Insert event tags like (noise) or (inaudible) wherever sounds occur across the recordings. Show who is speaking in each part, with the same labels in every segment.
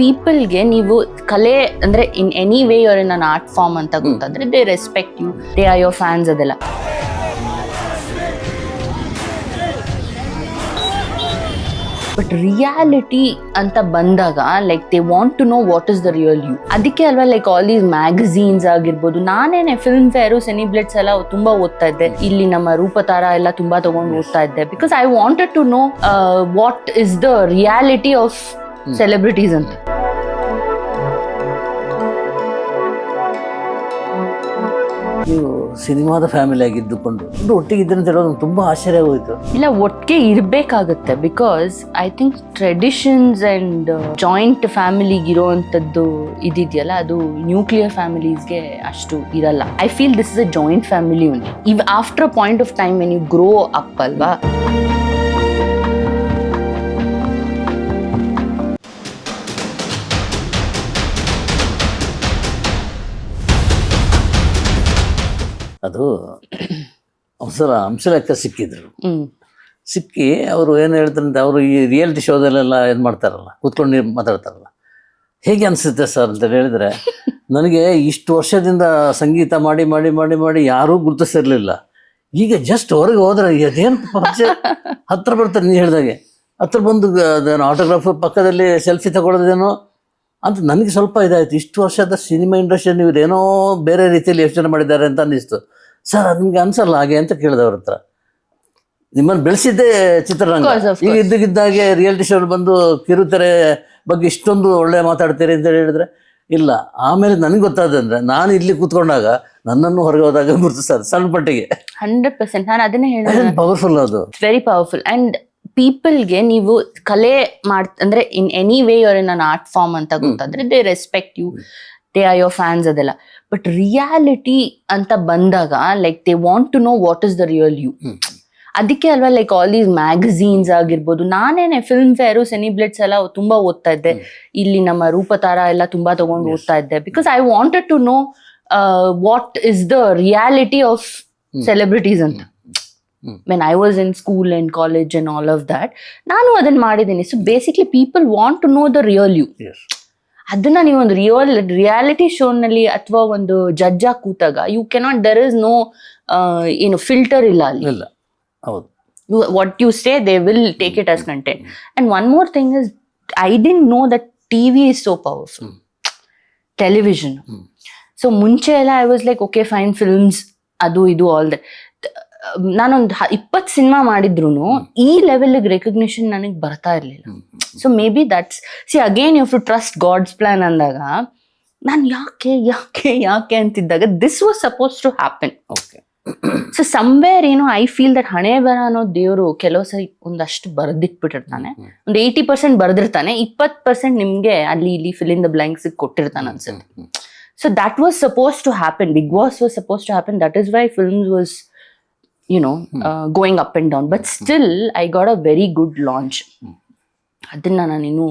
Speaker 1: ಪೀಪಲ್ಗೆ ನೀವು ಕಲೆ ಅಂದ್ರೆ in any way your in an art form ಅಂತ ಗೊತ್ತಾದ್ರೆ they respect you they are your fans ಅದೆಲ್ಲ. ಬಟ್ ರಿಯಾಲಿಟಿ ಅಂತ ಬಂದಾಗ like they want to know what is the real you ಅದಕ್ಕೆ ಅಲ್ವಾ ಲೈಕ್ ಆಲ್ ದೀಸ್ ಮ್ಯಾಗಝೀನ್ಸ್ ಆಗಿರ್ಬೋದು ನಾನೇನೆ film fair ಸೆನಿಬ್ಲೆಟ್ಸ್ ಎಲ್ಲ ತುಂಬಾ ಓದ್ತಾ ಇದ್ದೆ. ಇಲ್ಲಿ ನಮ್ಮ ರೂಪತಾರ ಎಲ್ಲ ತುಂಬಾ ತಗೊಂಡು ಓದ್ತಾ ಇದ್ದೆ. Because I wanted to know what is the reality of celebrities ಅಂತ.
Speaker 2: ನೀವು ಸಿನಿಮಾದ ಫ್ಯಾಮಿಲಿ ಆಗಿದ್ದುಕೊಂಡು ಒಂದು ಒಟ್ಟಿಗೆ ಇದ್ರೆ ಅಂತ ಹೇಳೋದು ತುಂಬಾ ಆಶ್ಚರ್ಯ ಹೋಯಿತು
Speaker 1: ಇಲ್ಲ ಒಟ್ಟಿಗೆ ಇರಬೇಕಾಗತ್ತೆ because I think traditions and joint ಫ್ಯಾಮಿಲಿಗೆ ಇರೋವಂಥದ್ದು ಇದಿದೆಯಲ್ಲ ಅದು ನ್ಯೂಕ್ಲಿಯರ್ ಫ್ಯಾಮಿಲೀಸ್ಗೆ ಅಷ್ಟು ಇರಲ್ಲ. I feel this is a joint family ಉಂಟು even after point of time when you grow up ಅಲ್ವಾ?
Speaker 2: ಅದು ಒಂದ್ಸಲ ಅಂಶಲೆಕ್ಕ ಸಿಕ್ಕಿದ್ರು. ಸಿಕ್ಕಿ ಅವರು ಏನು ಹೇಳ್ತಾರಂತೆ ಅವರು ಈ ರಿಯಾಲಿಟಿ ಶೋದಲ್ಲೆಲ್ಲ ಏನು ಮಾಡ್ತಾರಲ್ಲ ಕೂತ್ಕೊಂಡು ಮಾತಾಡ್ತಾರಲ್ಲ. ಹೇಗೆ ಅನಿಸುತ್ತೆ ಸರ್ ಅಂತ ಹೇಳಿದ್ರೆ (laughs) ನನಗೆ ಇಷ್ಟು ವರ್ಷದಿಂದ ಸಂಗೀತ ಮಾಡಿ ಮಾಡಿ ಮಾಡಿ ಮಾಡಿ ಯಾರೂ ಗುರುತಿಸಿರ್ಲಿಲ್ಲ. ಈಗ ಜಸ್ಟ್ ಹೊರಗೆ ಹೋದ್ರೆ ಅದೇನು ಪರಿಚಯ ಹತ್ರ ಬರ್ತಾರೆ ನೀನು ಹೇಳಿದಾಗೆ. ಹತ್ರ ಬಂದು ಅದೇನು ಅದೇನೋ ಆಟೋಗ್ರಾಫ್ ಪಕ್ಕದಲ್ಲಿ ಸೆಲ್ಫಿ ತಗೊಳ್ಳೋದೇನೋ ಅಂತ ನನಗೆ ಸ್ವಲ್ಪ ಇದಾಯಿತು. ಇಷ್ಟು ವರ್ಷದ ಸಿನಿಮಾ ಇಂಡಸ್ಟ್ರಿ ಇವ್ರು ಏನೋ ಬೇರೆ ರೀತಿಯಲ್ಲಿ ಯೋಚನೆ ಮಾಡಿದ್ದಾರೆ ಅಂತ ಅನ್ನಿಸ್ತು. ಸರ್ ನಿಮ್ಗೆ ಅನ್ಸಲ್ಲ ಹಾಗೆ ಅಂತ ಕೇಳಿದೆ ಅವ್ರ ಹತ್ರ. ನಿಮ್ಮನ್ನು ಬೆಳೆಸಿದ್ದೇ ಚಿತ್ರರಂಗ. ಈಗ ಇದ್ದಕ್ಕಿದ್ದಾಗೆ ರಿಯಾಲಿಟಿ ಶೋ ಬಂದು ಕಿರುತೆರೆ ಬಗ್ಗೆ ಇಷ್ಟೊಂದು ಒಳ್ಳೆ ಮಾತಾಡ್ತೀರಿ ಅಂತ ಹೇಳಿದ್ರೆ ಇಲ್ಲ. ಆಮೇಲೆ ನನಗೆ ಗೊತ್ತಾದಂದ್ರೆ ನಾನು ಇಲ್ಲಿ ಕೂತ್ಕೊಂಡಾಗ ನನ್ನನ್ನು ಹೊರಗೆ ಹೋದಾಗ ಗುರುತಿಸ್ತಾರೆ ಸಣ್ಣ ಪಟ್ಟಿಗೆ.
Speaker 1: ಹಂಡ್ರೆಡ್ ಪರ್ಸೆಂಟ್ ನಾನು ಅದನ್ನೇ ಹೇಳಿದ್ರೆ
Speaker 2: ಪವರ್ಫುಲ್ ಅದು.
Speaker 1: ವೆರಿ ಪವರ್ಫುಲ್ ಅಂಡ್ ಪೀಪಲ್ಗೆ ನೀವು ಕಲೆ ಮಾಡ್ ಅಂದ್ರೆ in any way your in an art form ಅಂತ ಗೊತ್ತಾದ್ರೆ they respect you they are your fans ಅದೆಲ್ಲ. ಬಟ್ ರಿಯಾಲಿಟಿ ಅಂತ ಬಂದಾಗ like they want to know what is the real you ಅದಕ್ಕೆ ಅಲ್ವಾ ಲೈಕ್ ಆಲ್ ದೀಸ್ ಮ್ಯಾಗಝೀನ್ಸ್ ಆಗಿರ್ಬೋದು ನಾನೇನೆ film fair ಸೆನಿಬ್ಲೆಟ್ಸ್ ಎಲ್ಲ ತುಂಬಾ ಓದ್ತಾ ಇದ್ದೆ. ಇಲ್ಲಿ ನಮ್ಮ ರೂಪತಾರ ಎಲ್ಲ ತುಂಬಾ ತಗೊಂಡು ಓದ್ತಾ ಇದ್ದೆ. Because I wanted to know what is the reality of celebrities ಅಂತ. When I was in school and college and all of that ನಾನು ಅದನ್ನ ಮಾಡಿದ್ದೀನಿ. So basically people want to know the real you. ಅದನ್ನ ನೀವು ಒಂದು real reality ಶೋನಲ್ಲಿ ಅಥವಾ ಒಂದು ಜಡ್ಜ್ ಆಗಿ ಕೂತಾಗ you cannot there is no ಏನು ಫಿಲ್ಟರ್ ಇಲ್ಲ ಅಲ್ಲಿ.
Speaker 2: ಇಲ್ಲ. ಹೌದು.
Speaker 1: You you they will take it it content content. And more more is I i didn't know that tv is so powerful. television. So ಮುಂಚೆ ಎಲ್ಲ I was like okay fine films ಅದು ಇದು all that ನಾನೊಂದು ಇಪ್ಪತ್ತು cinema ಮಾಡಿದ್ರು ಈ ಲೆವೆಲ್ಗೆ recognition ನನಗೆ ಬರ್ತಾ ಇರಲಿಲ್ಲ. So maybe that's see again you to trust God's plan ಅಂದಾಗ ನಾನು ಯಾಕೆ ಯಾಕೆ ಯಾಕೆ ಅಂತಿದ್ದಾಗ this was suppose to happen
Speaker 2: okay
Speaker 1: so somewhere ಏನು ಐ ಫೀಲ್ ದಟ್ ಹಣೆ ಬರ ಅನ್ನೋ ದೇವರು ಕೆಲವು ಸರಿ ಒಂದಷ್ಟು ಬರೆದಿಟ್ಬಿಟ್ಟಿರ್ತಾನೆ. ಒಂದು ಏಯ್ಟಿ ಪರ್ಸೆಂಟ್ ಬರೆದಿರ್ತಾನೆ ಇಪ್ಪತ್ತು ಪರ್ಸೆಂಟ್ ನಿಮ್ಗೆ ಅಲ್ಲಿ ಇಲ್ಲಿ ಫಿಲ್ ಇನ್ ದ ಬ್ಲ್ಯಾಂಕ್ಸ್ ಕೊಟ್ಟಿರ್ತಾನೆ ಅನ್ಸುತ್ತೆ. So that was suppose to happen Bigg Boss was suppose to happen that is why films was you know going up and down but still I got a very good launch ಅದನ್ನ ನಾನು ಇನ್ನೂ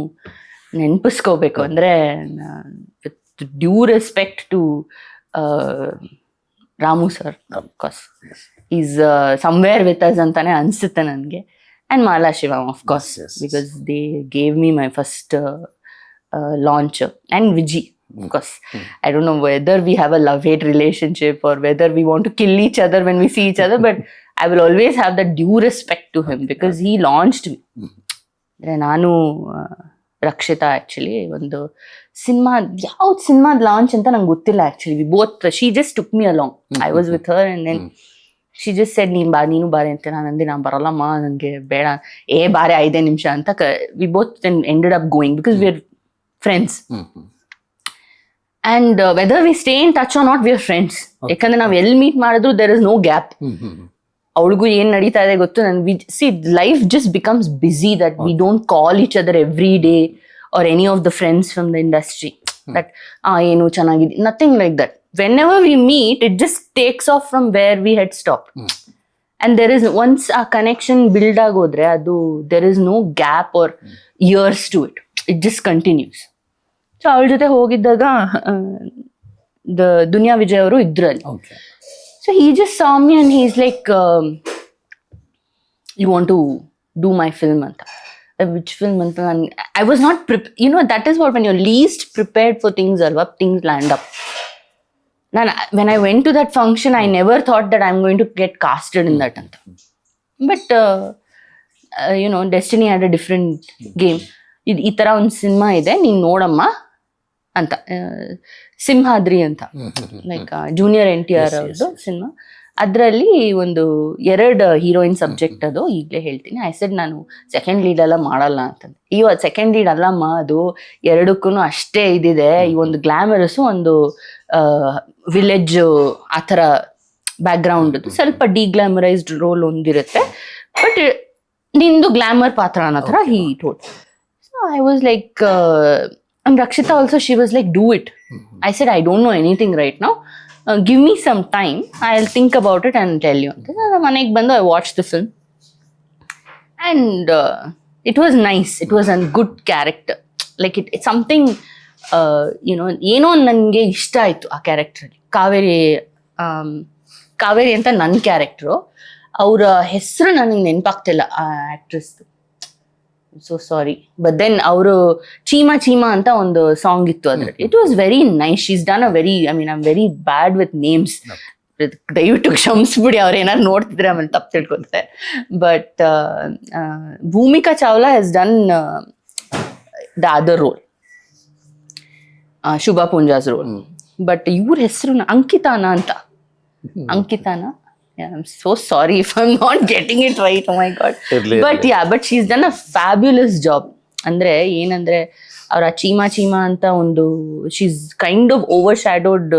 Speaker 1: ನೆನಪಿಸ್ಕೋಬೇಕು ಅಂದರೆ with due respect to Ramu sir of course is somewhere with us ಅಂತಾನೆ ಅನಿಸುತ್ತೆ ನನಗೆ. And Mala Shivam of course. Because they gave me my first launch and Viji. Of course, I don't know whether we have a love hate relationship or whether we want to kill each other when we see each other, but I will always have that due respect to him because he launched me. mm. ನಾನು Rakshita actually ಒಂದು cinema ಯಾವ್ದು ಸಿನಿಮಾದ launch ಅಂತ ನಂಗೆ ಗೊತ್ತಿಲ್ಲ actually we both she just took me along I was with her and then she just said ನೀನು ಬಾ ನೀನು ಬಾರೆ ಅಂತ ನಾನು ಅಂದೆ ನಾನು ಬರಲ್ಲಮ್ಮ ನನಗೆ ಬೇಡ ಏ ಬಾರೆ ಐದೇ ನಿಮಿಷ ಅಂತ we both ended up going because we are friends and whether we stay in touch or not we're friends ಯಾಕಂದ್ರೆ ನಾವು ಎಲ್ಲಿ ಮೀಟ್ ಮಾಡಿದ್ರು ದೆರ್ ಇಸ್ ನೋ ಗ್ಯಾಪ್ ಅವಳಿಗೂ ಏನ್ ನಡೀತಾ ಇದೆ ಗೊತ್ತು? ನನ್ we see life just becomes busy that we don't call each other every day or any of the friends from the industry that ಆ ಏನು ಚೆನ್ನಾಗಿದೆ nothing like that whenever we meet it just takes off from where we had stop and there is once ಆ connection build ಆಗೋದ್ರೆ ಅದು there is no gap or years to it it just continues so ಅವಳ ಜೊತೆ ಹೋಗಿದ್ದಾಗ the Duniya Vijay ಅವರು ಇದ್ರು ಅಲ್ಲಿ
Speaker 2: okay
Speaker 1: he just saw me and and he's like, um, You want to do my which film ಅಂತ ನಾನು I was not prep you know that is what when you least prepared for things ಅಲ್ವಾ things land up ನಾನು when I went to that function I never thought that I am going to get casted in that ಅಂತ but you know destiny had a different game ಇದು ಈ ಥರ ಒಂದು cinema ಇದೆ ನೀನು ನೋಡಮ್ಮ. ಅಂತ ಸಿಂಹಾದ್ರಿ ಅಂತ. Like junior N T R ಅವ್ರದ್ದು ಸಿನಿಮಾ. ಅದರಲ್ಲಿ ಒಂದು ಎರಡು ಹೀರೋಯಿನ್ ಸಬ್ಜೆಕ್ಟ್ ಅದು ಈಗಲೇ ಹೇಳ್ತೀನಿ. ಐ ಸೆಡ್ ನಾನು ಸೆಕೆಂಡ್ ಲೀಡ್ ಎಲ್ಲ ಮಾಡಲ್ಲ ಅಂತಂದು. ಇವ ಸೆಕೆಂಡ್ ಲೀಡ್ ಅಲ್ಲಮ್ಮ ಅದು ಎರಡಕ್ಕೂ ಅಷ್ಟೇ ಇದಿದೆ. ಈ ಒಂದು ಗ್ಲಾಮರಸ್ ಒಂದು ವಿಲೇಜ್ ಆ ಥರ ಬ್ಯಾಕ್ಗ್ರೌಂಡ್ ಸ್ವಲ್ಪ ಡಿಗ್ಲಾಮರೈಸ್ಡ್ ರೋಲ್ ಒಂದಿರುತ್ತೆ. ಬಟ್ ನಿಂದು ಗ್ಲಾಮರ್ ಪಾತ್ರ ಅನ್ನೋ ಥರ he thought so I was like and she was like, do it. Mm-hmm. I said, I don't know anything right now. Uh, give me some time. I'll think about it and tell you. Then uh, ಮನೆಗೆ ಬಂದು I watched the film. And uh, it was nice. It was a good character. Like it, it's something, uh, you know, ಏನೋ ನನಗೆ ಇಷ್ಟ ಆಯಿತು ಆ ಕ್ಯಾರೆಕ್ಟ್ರಲ್ಲಿ ಕಾವೇರಿ ಕಾವೇರಿ ಅಂತ ನನ್ನ character ಅವರ ಹೆಸರು ನನಗೆ ನೆನಪಾಗ್ತಿಲ್ಲ ಆ ಆ್ಯಕ್ಟ್ರೆಸ್ದು ಸೊ ಸಾರಿ ಬಟ್ ದೆನ್ ಅವರು ಚೀಮಾ ಚೀಮಾ ಅಂತ ಒಂದು ಸಾಂಗ್ ಇತ್ತು ಅದ್ರ it was very nice she's done a very I mean I'm very bad with names ದಯವಿಟ್ಟು ಕ್ಷಮಿಸ್ಬಿಡಿ. ಅವ್ರು ಏನಾರು ನೋಡ್ತಿದ್ರೆ ಆಮೇಲೆ ತಪ್ಪು ತಿಳ್ಕೊತಾರೆ. But Bhumika Chawla has done the other role Shubha Poonja's role but ಇವ್ರ ಹೆಸರು ಅಂಕಿತಾನ ಅಂತ. ಅಂಕಿತಾನ? I'm so sorry if I'm not getting it right my God
Speaker 2: ಇರ್ಲಿ,
Speaker 1: but yeah but she's done a fabulous job ಅಂದ್ರೆ ಏನಂದ್ರೆ ಅವ್ರ ಚೀಮಾ ಚೀಮಾ ಅಂತ ಒಂದು she's kind of overshadowed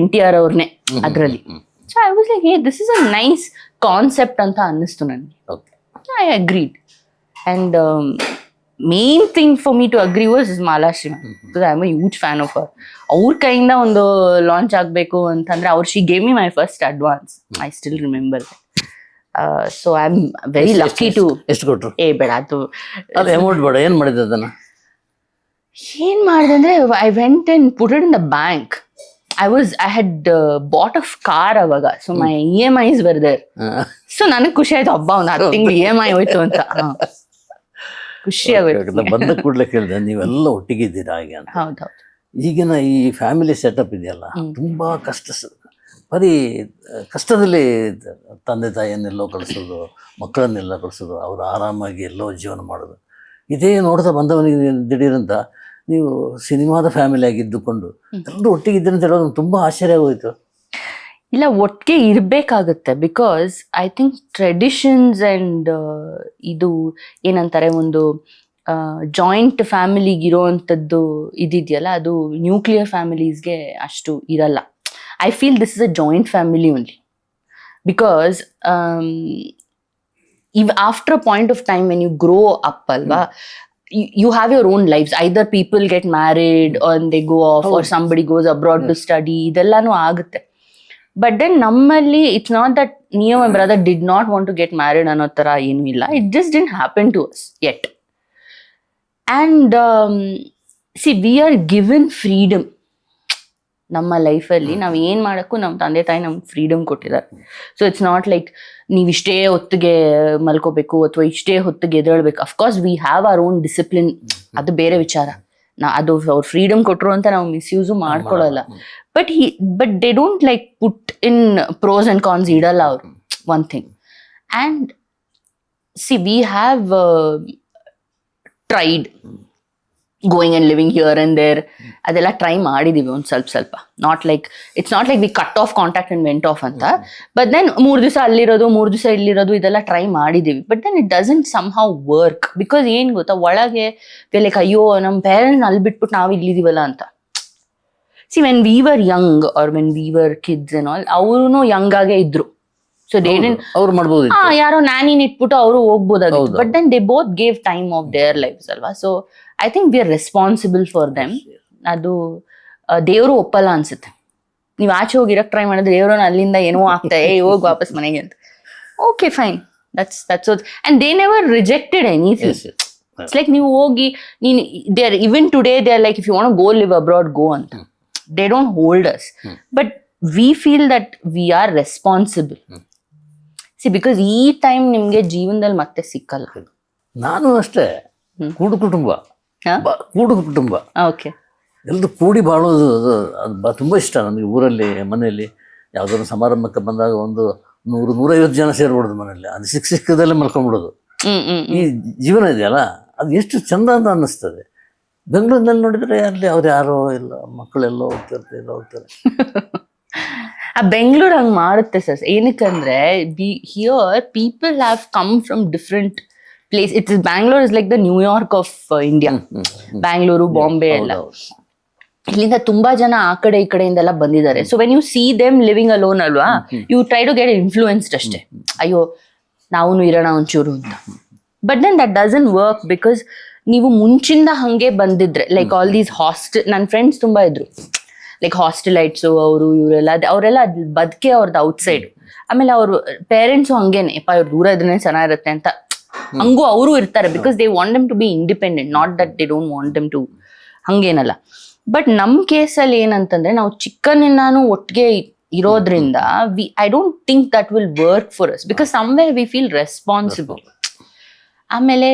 Speaker 1: N T R ಅವ್ರನ್ನೇ ಅದರಲ್ಲಿ. ಸೊ ಐ ವಾಸ್ ಲೈಕ್ ಏ this is a nice concept ಅಂತ ಅನ್ನಿಸ್ತು ನನಗೆ. I agreed and main thing for me to agree was Malashri because I am a huge fan of hour ಅವ್ರ ಕೈಯಿಂದ ಒಂದು launch ಆಗಬೇಕು ಅಂತಂದ್ರೆ ಅವ್ರು she gave me my first advance I still remember so I am very lucky to
Speaker 2: ಎಷ್ಟು ಕೊಟ್ರು?
Speaker 1: ಏ ಬೇಡ ಅದು
Speaker 2: ಅಮೌಂಟ್ ಬೇಡ ಏನು ಮಾಡಿದೆ ಅದನ್ನ?
Speaker 1: ಏನ್ ಮಾಡಿದೆ ಅಂದ್ರೆ I went in put it in the bank I was I had bought of car ಅವಾಗ. So my E M Is ಬರ್ದೇರ್ so ನನಗೆ ಖುಷಿ ಆಯ್ತು ಹಬ್ಬ ಒಂದು ಹತ್ತು ತಿಂಗಳು ಇ ಎಂ ಐ ಹೋಯ್ತು ಅಂತ. ಖುಷಿ ಆಗುತ್ತೆ
Speaker 2: ಬಂದ ಕೂಡಲೇ ಕೇಳಿದೆ ನೀವೆಲ್ಲ ಒಟ್ಟಿಗಿದ್ದೀರಾ ಹಾಗೆ ಅಂತ. ಈಗಿನ ಈ ಫ್ಯಾಮಿಲಿ ಸೆಟಪ್ ಇದೆಯಲ್ಲ ತುಂಬಾ ಕಷ್ಟ ಬರೀ ಕಷ್ಟದಲ್ಲಿ ತಂದೆ ತಾಯಿಯನ್ನೆಲ್ಲೋ ಕಳಿಸೋದು ಮಕ್ಕಳನ್ನೆಲ್ಲ ಕಳಿಸೋದು ಅವರು ಆರಾಮಾಗಿ ಎಲ್ಲೋ ಜೀವನ ಮಾಡೋದು. ಇದೇ ನೋಡ್ತಾ ಬಂದವನಿಗೆ ದಿಢೀರಂತ ನೀವು ಸಿನಿಮಾದ ಫ್ಯಾಮಿಲಿ ಆಗಿದ್ದುಕೊಂಡು ಎಲ್ಲರೂ ಒಟ್ಟಿಗಿದ್ದೀರಿ ಅಂತ ಹೇಳೋದು ತುಂಬಾ ಆಶ್ಚರ್ಯ ಆಗೋಯ್ತು.
Speaker 1: ಇಲ್ಲ ಒಟ್ಟಿಗೆ ಇರಬೇಕಾಗುತ್ತೆ. Because I think traditions and ಇದು ಏನಂತಾರೆ ಒಂದು ಜಾಯಿಂಟ್ ಫ್ಯಾಮಿಲಿಗೆ ಇರೋವಂಥದ್ದು ಇದಿದೆಯಲ್ಲ ಅದು ನ್ಯೂಕ್ಲಿಯರ್ ಫ್ಯಾಮಿಲೀಸ್ಗೆ ಅಷ್ಟು ಇರಲ್ಲ. I feel this is a joint family only because even after point of time when you grow up ಅಲ್ವಾ you have your own lifes either people get married and they go off or somebody goes abroad to study ಇದೆಲ್ಲಾನು ಆಗುತ್ತೆ. But then ನಮ್ಮಲ್ಲಿ it's not that neo my brother did not want to get married ಅನ್ನೋ ಥರ ಏನೂ ಇಲ್ಲ. It just didn't happen to us at and see we are given freedom ನಮ್ಮ ಲೈಫಲ್ಲಿ ನಾವು ಏನು ಮಾಡೋಕ್ಕೂ ನಮ್ಮ ತಂದೆ ತಾಯಿ ನಮ್ಗೆ ಫ್ರೀಡಮ್ ಕೊಟ್ಟಿದ್ದಾರೆ. ಸೊ ಇಟ್ಸ್ ನಾಟ್ ಲೈಕ್ ನೀವು ಇಷ್ಟೇ ಹೊತ್ತಿಗೆ ಮಲ್ಕೋಬೇಕು ಅಥವಾ ಇಷ್ಟೇ ಹೊತ್ತಿಗೆ ಎದ್ದೇಳ್ಬೇಕು of course we have our own discipline ಅದು ಬೇರೆ ವಿಚಾರ. ನಾ ಅದು ಅವ್ರು ಫ್ರೀಡಮ್ ಕೊಟ್ಟರು ಅಂತ ನಾವು misuse ಮಾಡ್ಕೊಳ್ಳಲ್ಲ but he but they don't like put in pros and cons ಇಡಲ್ಲ ಅವರು. One thing and see we have tried going and living here and there ಅದೆಲ್ಲ ಟ್ರೈ ಮಾಡಿದೀವಿ ಒಂದು ಸ್ವಲ್ಪ ಸ್ವಲ್ಪ. Not like it's not like we cut off contact and went off ಅಂತ. But then ಮೂರು ದಿವಸ ಅಲ್ಲಿರೋದು ಮೂರು ದಿವಸ ಇಲ್ಲಿರೋದು ಇದೆಲ್ಲ ಟ್ರೈ ಮಾಡಿದೀವಿ. But then it doesn't somehow work because ಏನು ಗೊತ್ತಾ ಒಳಗೆ ಲೈಕ್ ಅಯ್ಯೋ ನಮ್ಮ ಪೇರೆಂಟ್ಸ್ ಅಲ್ಲಿ ಬಿಟ್ಬಿಟ್ಟು ನಾವು ಇಲ್ಲಿದೀವಲ್ಲ ಅಂತ. See when we were young or when we were kids and all ಅವರು ಯಂಗ್ ಆಗೇ ಇದ್ರು. ಸೊ ದೇ
Speaker 2: ಅವ್ರು ಮಾಡ್ಬೋದು
Speaker 1: ಹಾ ಯಾರೋ ನಾನಿನ್ ಇಟ್ಬಿಟ್ಟು ಅವರು ಹೋಗ್ಬೋದಾಗಿತ್ತು. But then they both gave time of their lifes ಅಲ್ವಾ? So I think we are responsible for them ಅದು ದೇವರು ಒಪ್ಪಲ್ಲ ಅನ್ಸುತ್ತೆ. ನೀವು ಆಚೆ ಹೋಗಿ ಇರಕ್ ಟ್ರೈ ಮಾಡಿದ್ರೆ ದೇವರು ಅಲ್ಲಿಂದ ಏನೋ ಆಗ್ತಾ ಏ ಹೋಗಿ ವಾಪಸ್ ಮನೆಗೆ ಅಂತ. Okay fine that's that's and they never rejected anything. It's like ನೀವು ಹೋಗಿ ನೀನು they are even today they are like if you want go live abroad go ಅಂತ. They don't hold us but we feel that we are responsible see because ಈ time ನಿಮಗೆ ಜೀವನದಲ್ಲಿ ಮತ್ತೆ ಸಿಕ್ಕಲ್ಲ.
Speaker 2: ನಾನು ಅಷ್ಟೇ. ಕೂಡು ಕುಟುಂಬ? ಬ- ಕೂಡು ಕುಟುಂಬ.
Speaker 1: ಓಕೆ
Speaker 2: ಎಲ್ಲರೂ ಕೂಡಿ ಬಾಳೋದು ಅದು ಅದು ಬ ತುಂಬ ಇಷ್ಟ ನನಗೆ ಊರಲ್ಲಿ ಮನೆಯಲ್ಲಿ. ಯಾವುದಾದ್ರು ಸಮಾರಂಭಕ್ಕೆ ಬಂದಾಗ ಒಂದು ನೂರು ನೂರೈವತ್ತು ಜನ ಸೇರ್ಬಿಡೋದು ಮನೆಯಲ್ಲಿ. ಅದು ಸಿಕ್ಕ ಸಿಕ್ಕದಲ್ಲೇ ಮಲ್ಕೊಂಡ್ಬಿಡೋದು.
Speaker 1: ಹ್ಮ್ ಹ್ಮ್
Speaker 2: ಈ ಜೀವನ ಇದೆಯಲ್ಲ ಅದು ಎಷ್ಟು ಚಂದ ಅಂತ ಅನ್ನಿಸ್ತದೆ. ಬೆಂಗಳೂರಿನಲ್ಲಿ ನೋಡಿದರೆ ಅಲ್ಲಿ ಅವ್ರು ಯಾರೋ ಇಲ್ಲ ಮಕ್ಕಳೆಲ್ಲ ಹೋಗ್ತಿರ್ತಾರೆ ಎಲ್ಲ ಹೋಗ್ತಾರೆ. (laughs)
Speaker 1: ಆ ಬೆಂಗಳೂರು ಹಂಗೆ ಮಾಡುತ್ತೆ sir. ಏನಕ್ಕಂದ್ರೆ be here people have come from different place it's Bangalore is like the New York of India Bangalore Bombay ಎಲ್ಲ. ಇಲ್ಲಿಂದ ತುಂಬಾ ಜನ ಆ ಕಡೆ ಈ ಕಡೆಯಿಂದೆಲ್ಲ ಬಂದಿದ್ದಾರೆ. So when you see them living alone ಅಲ್ವಾ you try to get influenced ಅಷ್ಟೇ. ಅಯ್ಯೋ ನಾವು ಇರೋಣ ಒಂಚೂರು ಅಂತ. But then that doesn't work because ನೀವು ಮುಂಚಿಂದ ಹಂಗೆ ಬಂದಿದ್ರೆ ಲೈಕ್ ಆಲ್ ದೀಸ್ ಹಾಸ್ಟೆಲ್ ನನ್ನ ಫ್ರೆಂಡ್ಸ್ ತುಂಬಾ ಇದ್ರು. ಲೈಕ್ ಹಾಸ್ಟೆಲೈಟ್ಸು ಅವರು ಇವರೆಲ್ಲ ಅವರೆಲ್ಲ ಬದುಕೆ ಅವ್ರದ್ದು ಔಟ್ಸೈಡ್ ಆಮೇಲೆ ಅವ್ರ ಪೇರೆಂಟ್ಸು ಹಂಗೇನೆ ಯಪ್ಪ ಇವ್ರು ದೂರ ಇದ್ರೆ ಚೆನ್ನಾಗಿರುತ್ತೆ ಅಂತ. ಹಂಗೂ ಅವರು ಇರ್ತಾರೆ because they want them to be independent not that they don't want them to ಹಂಗೇನಲ್ಲ. But ನಮ್ಮ ಕೇಸಲ್ಲಿ ಏನಂತಂದ್ರೆ ನಾವು ಚಿಕ್ಕನಿಂದಾನು ಒಟ್ಟಿಗೆ ಇರೋದ್ರಿಂದ we I don't think that will work for us because somewhere we feel responsible ಆಮೇಲೆ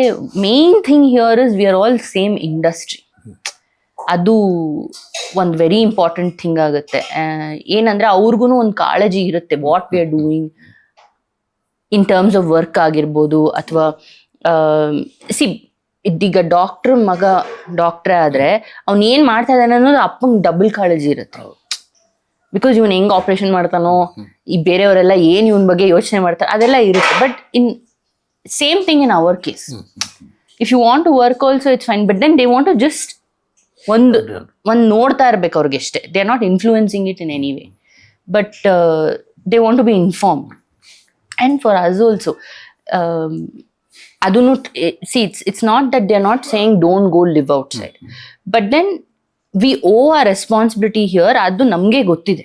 Speaker 1: main thing here is we are all same industry ಅದು ಒಂದು ವೆರಿ ಇಂಪಾರ್ಟೆಂಟ್ ಥಿಂಗ್ ಆಗುತ್ತೆ. ಏನಂದ್ರೆ ಅವ್ರಿಗೂ ಒಂದು ಕಾಳಜಿ ಇರುತ್ತೆ what we are doing in terms of work ಆಗಿರ್ಬೋದು ಅಥವಾ ಸಿ ಇದೀಗ ಡಾಕ್ಟ್ರ್ ಮಗ ಡಾಕ್ಟ್ರೇ ಆದರೆ ಅವ್ನು ಏನು ಮಾಡ್ತಾ ಇದ್ದಾನೆ ಅನ್ನೋದು ಅಪ್ಪಂಗೆ ಡಬಲ್ ಕಾಳಜಿ ಇರುತ್ತೆ. ಬಿಕಾಸ್ ಇವನು ಹೆಂಗೆ ಆಪರೇಷನ್ ಮಾಡ್ತಾನೋ ಈ ಬೇರೆಯವರೆಲ್ಲ ಏನು ಇವನ ಬಗ್ಗೆ ಯೋಚನೆ ಮಾಡ್ತಾರೆ ಅದೆಲ್ಲ ಇರುತ್ತೆ. But in same thing in our case if you want to work also it's fine but then they want to just ಒಂದು ಒಂದು ನೋಡ್ತಾ ಇರ್ಬೇಕು ಅವ್ರಿಗೆ ಅಷ್ಟೇ. They are not influencing it in any way but they want to be inform and for us also ಅದನ್ನು see it's it's not that they are not saying don't go live outside but then we owe a responsibility here ಅದು ನಮಗೆ ಗೊತ್ತಿದೆ.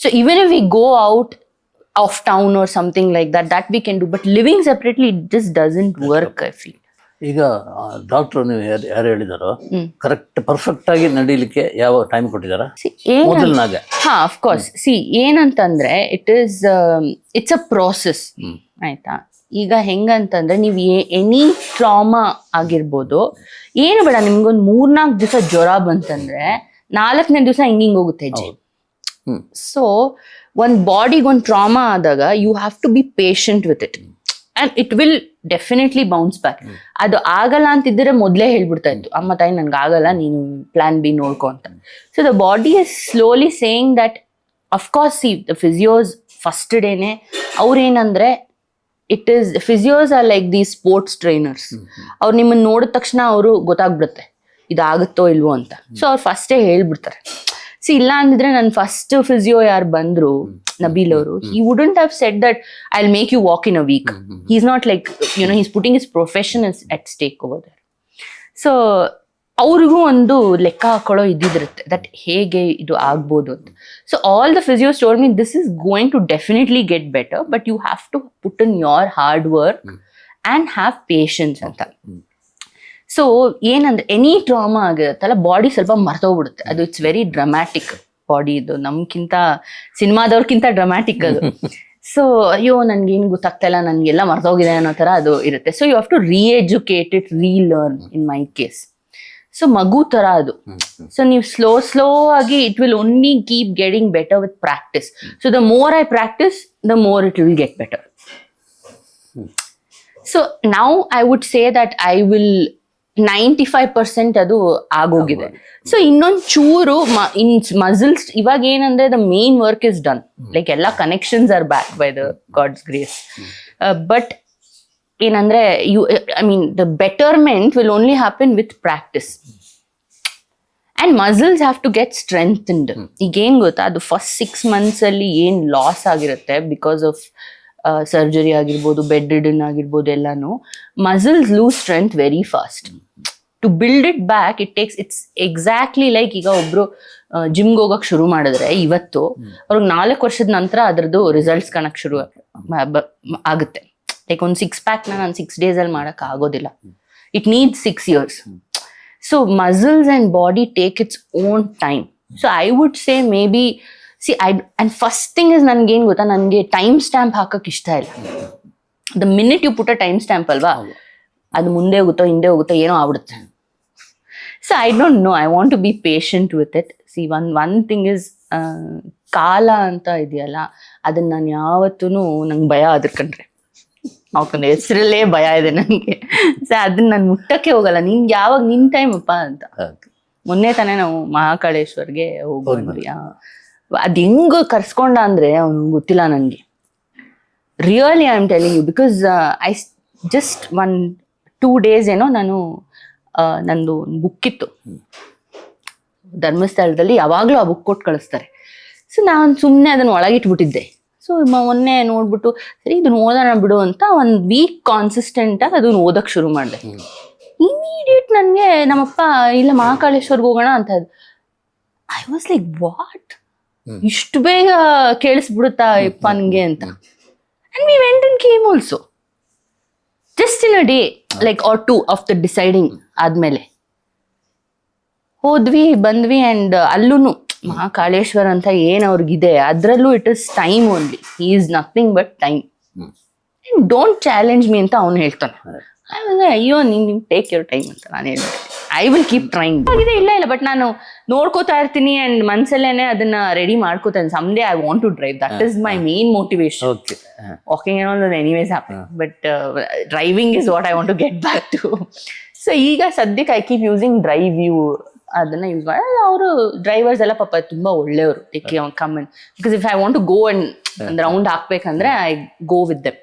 Speaker 1: So even if we go out of town or something like that that we can do but living separately it just doesn't work I feel
Speaker 2: ಈಗ doctor ನೀವು ಯಾರು ಯಾರು ಹೇಳಿದಾರೋ. Correct perfect ಆಗಿ ನಡೀಲಿಕ್ಕೆ ಯಾವ time ಕೊಟ್ಟಿದ್ದಾರಾ
Speaker 1: ಏನ್
Speaker 2: ಮೊದಲನಾಗ
Speaker 1: ಹಾ ಅಫ್ಕೋರ್ಸ್ ಸಿ ಏನಂತಂದ್ರೆ it is it's a process. ಆಯ್ತಾ? ಈಗ ಹೆಂಗಂತಂದ್ರೆ ನೀವು ಎನಿ ಟ್ರಾಮಾ ಆಗಿರ್ಬೋದು ಏನು ಬೇಡ ನಿಮ್ಗೊಂದು ಮೂರ್ನಾಲ್ಕು ದಿವಸ ಜ್ವರ ಬಂತಂದ್ರೆ ನಾಲ್ಕನೇ ದಿವಸ ಹಿಂಗ್ ಹಿಂಗ್ ಹೋಗುತ್ತೆ ಹೆಜ್ಜೆ. ಸೊ ಒಂದು ಬಾಡಿಗೆ ಒಂದು ಟ್ರಾಮಾ ಆದಾಗ you have to be patient with it and it will definitely bounce back ಅದು ಆಗಲ್ಲ ಅಂತಿದ್ರೆ ಮೊದಲೇ ಹೇಳ್ಬಿಡ್ತಾ ಇತ್ತು ಅಮ್ಮ ತಾಯಿ ನನ್ಗೆ ಆಗಲ್ಲ ನೀನು ಪ್ಲಾನ್ ಬಿ ನೋಡ್ಕೊ ಅಂತ. So the body is slowly saying that of course see the physios first ಡೇನೆ ಅವ್ರೇನಂದ್ರೆ it is physios are like the sports trainers ಅವ್ರು ನಿಮ್ಮನ್ನ ನೋಡಿದ ತಕ್ಷಣ ಅವರು ಗೊತ್ತಾಗ್ಬಿಡುತ್ತೆ ಇದಾಗುತ್ತೋ ಇಲ್ವೋ ಅಂತ. ಸೊ ಅವ್ರು ಫಸ್ಟೇ ಹೇಳ್ಬಿಡ್ತಾರೆ. ಸಿ ಇಲ್ಲ ಅಂದಿದ್ರೆ ನನ್ನ ಫಸ್ಟ್ ಫಿಸಿಯೋ ಯಾರು ಬಂದ್ರು ನಬೀಲ್ ಅವರು he wouldn't have set that I will make you walk in a week is not like you know he's putting his profession is at stake over there so ಅವ್ರಿಗೂ ಒಂದು ಲೆಕ್ಕ ಹಾಕೊಳ್ಳೋ ಇದ್ದಿದ್ದಿರುತ್ತೆ that ಹೇಗೆ ಇದು ಆಗ್ಬೋದು ಅಂತ. So all the physio store mean this is going to definitely get better but you have to put in your hard work and have patience ಅಂತ. So ಏನಂದ್ರೆ any trauma ಆಗಿರುತ್ತಲ್ಲ ಬಾಡಿ ಸ್ವಲ್ಪ ಮರ್ತೋಗ್ಬಿಡುತ್ತೆ. ಅದು ಇಟ್ಸ್ ವೆರಿ ಡ್ರಮ್ಯಾಟಿಕ್ ಬಾಡಿ ಇದು. ನಮ್ಗಿಂತ ಸಿನಿಮಾದವ್ರಕ್ಕಿಂತ dramatic ಅದು. (laughs) So ಅಯ್ಯೋ ನನ್ಗೇನು ಗೊತ್ತಾಗ್ತಾ ಇಲ್ಲ ನನಗೆಲ್ಲ ಮರ್ತೋಗಿದೆ ಅನ್ನೋ ಥರ ಅದು ಇರುತ್ತೆ. So you have to reeducated it relearn in my case so ಮಗು ಥರ ಅದು. ಸೊ ನೀವು ಸ್ಲೋ ಸ್ಲೋ ಆಗಿ it will only keep getting better with practice so the more I practice the more it will get better so now I would say that I will ninety five percent ಅದು ಆಗೋಗಿದೆ. So ಇನ್ನೊಂದು ಚೂರು in muscles ಇವಾಗ ಏನಂದ್ರೆ the main work is done like ಎಲ್ಲ connections are back by the God's grace but ಏನಂದ್ರೆ you I mean the betterment will only happen with practice and muscles have to get strengthened ಈಗೇನು ಗೊತ್ತಾ? ಅದು first six months ಅಲ್ಲಿ ಏನ್ loss ಆಗಿರುತ್ತೆ because of surgery ಆಗಿರ್ಬೋದು bed ridden ಆಗಿರ್ಬೋದು ಎಲ್ಲಾನು muscles lose strength very fast to build it back it takes it's exactly like ಈಗ ಒಬ್ರು ಜಿಮ್ಗೆ ಹೋಗಕ್ ಶುರು ಮಾಡಿದ್ರೆ ಇವತ್ತು, ಅವ್ರಿಗೆ ನಾಲ್ಕು ವರ್ಷದ ನಂತರ ಅದ್ರದ್ದು ರಿಸಲ್ಟ್ಸ್ ಕಾಣಕ್ ಶುರು ಆಗುತ್ತೆ. ಲೈಕ್ ಒಂದು ಸಿಕ್ಸ್ ಪ್ಯಾಕ್ನ ನಾನು ಸಿಕ್ಸ್ ಡೇಸಲ್ಲಿ ಮಾಡಕ್ ಆಗೋದಿಲ್ಲ. It need six years so muscles and body take its own time so I would say maybe see I and first thing is ನನ್ಗೇನು ಗೊತ್ತಾ? ನನಗೆ ಟೈಮ್ ಸ್ಟ್ಯಾಂಪ್ ಹಾಕಕ್ಕೆ ಇಷ್ಟ ಇಲ್ಲ. The minute you put a time stamp ಅಲ್ವಾ? ಅದು ಮುಂದೆ ಹೋಗುತ್ತೋ ಹಿಂದೆ ಹೋಗುತ್ತೋ ಏನೋ ಆಗ್ಬಿಡುತ್ತೆ. So I don't know I want to be patient with it see one one thing is ಕಾಲ ಅಂತ ಇದೆಯಲ್ಲ ಅದನ್ನ ನಾನು ಯಾವತ್ತೂ ನಂಗೆ ಭಯ ಅದ್ರ ಕಂಡ್ರೆ ಅವಕೊಂದು ಹೆಸರಲ್ಲೇ ಭಯ ಇದೆ ನನಗೆ. ಸೊ ಅದನ್ನ ನಾನು ಮುಟ್ಟಕ್ಕೆ ಹೋಗಲ್ಲ. ನಿಂಗೆ ಯಾವಾಗ ನಿನ್ ಟೈಮ್ ಅಪ್ಪ ಅಂತ. ಮೊನ್ನೆ ತಾನೇ ನಾವು ಮಹಾಕಾಳೇಶ್ವರ್ಗೆ ಹೋಗಿ ಅದ್ ಹೆಂಗ್ ಕರ್ಸ್ಕೊಂಡ ಅಂದ್ರೆ ಅವ್ನು ಗೊತ್ತಿಲ್ಲ ನನಗೆ really I am telling you because I just one two days ಏನೋ ನಾನು ನಂದು ಬುಕ್ ಇತ್ತು. ಧರ್ಮಸ್ಥಳದಲ್ಲಿ ಯಾವಾಗಲೂ ಆ ಬುಕ್ ಕೊಟ್ಟು ಕಳಿಸ್ತಾರೆ. ಸೊ ನಾನು ಸುಮ್ಮನೆ ಅದನ್ನ ಒಳಗಿಟ್ಬಿಟ್ಟಿದ್ದೆ. ಸೊ ಮೊನ್ನೆ ನೋಡ್ಬಿಟ್ಟು ಸರಿ ಇದನ್ನ ಓದೋಣ ಬಿಡು ಅಂತ ಒಂದು ವೀಕ್ ಕಾನ್ಸಿಸ್ಟೆಂಟ್ ಆಗಿ ಅದನ್ನ ಓದಕ್ ಶುರು ಮಾಡಿದೆ. ಇಮಿಡಿಯೇಟ್ ನನಗೆ ನಮ್ಮಪ್ಪ ಇಲ್ಲ ಮಹಾಕಾಳೇಶ್ವರ್ಗೆ ಹೋಗೋಣ ಅಂತ. I was like what. ಇಷ್ಟು ಬೇಗ ಕೇಳಿಸ್ಬಿಡುತ್ತಾ ಯಪ್ಪ ನನಗೆ ಅಂತ. And we went in came also just in a day like or two of the deciding ಆದ್ಮೇಲೆ. ಹೋದ್ವಿ ಬಂದ್ವಿ ಅಂಡ್ ಅಲ್ಲೂ ಮಹಾಕಾಳೇಶ್ವರ ಅಂತ ಏನ್ ಅವ್ರಿಗಿದೆ. ಅದ್ರಲ್ಲೂ it is time only he is nothing but time. Don't challenge me ಅಂತ ಅವ್ನು ಹೇಳ್ತಾನೆ. ಅಯ್ಯೋ ನೀನ್ ಟೇಕ್ ಯುವರ್ ಟೈಮ್ ಅಂತ ನಾನು ಹೇಳ್ತೀನಿ ಐ ವಿಲ್ ಕೀಪ್ ಟ್ರೈಂಗ್ ಆಗಿದೆ ಇಲ್ಲ ಇಲ್ಲ ಬಟ್ ನಾನು ನೋಡ್ಕೋತಾ ಇರ್ತೀನಿ ಅಂಡ್ ಮನ್ಸಲ್ಲೇನೆ ಅದನ್ನ ready ಮಾಡ್ಕೋತೇನೆ someday I want to drive that is my main motivation
Speaker 2: okay
Speaker 1: walking ಏನೋ anyways happen but driving is what I want to get back to so ಈಗ ಸದ್ಯಕ್ಕೆ I keep using drive you ಅದನ್ನ use ಮಾಡಿ ಅವರು drivers ಎಲ್ಲ ಪಾಪ ತುಂಬಾ ಒಳ್ಳೆಯವರು. Come because if I want to go and ಒಂದು ರೌಂಡ್ ಹಾಕ್ಬೇಕಂದ್ರೆ ಐ ಗೋ ವಿತ್ ದೆಮ್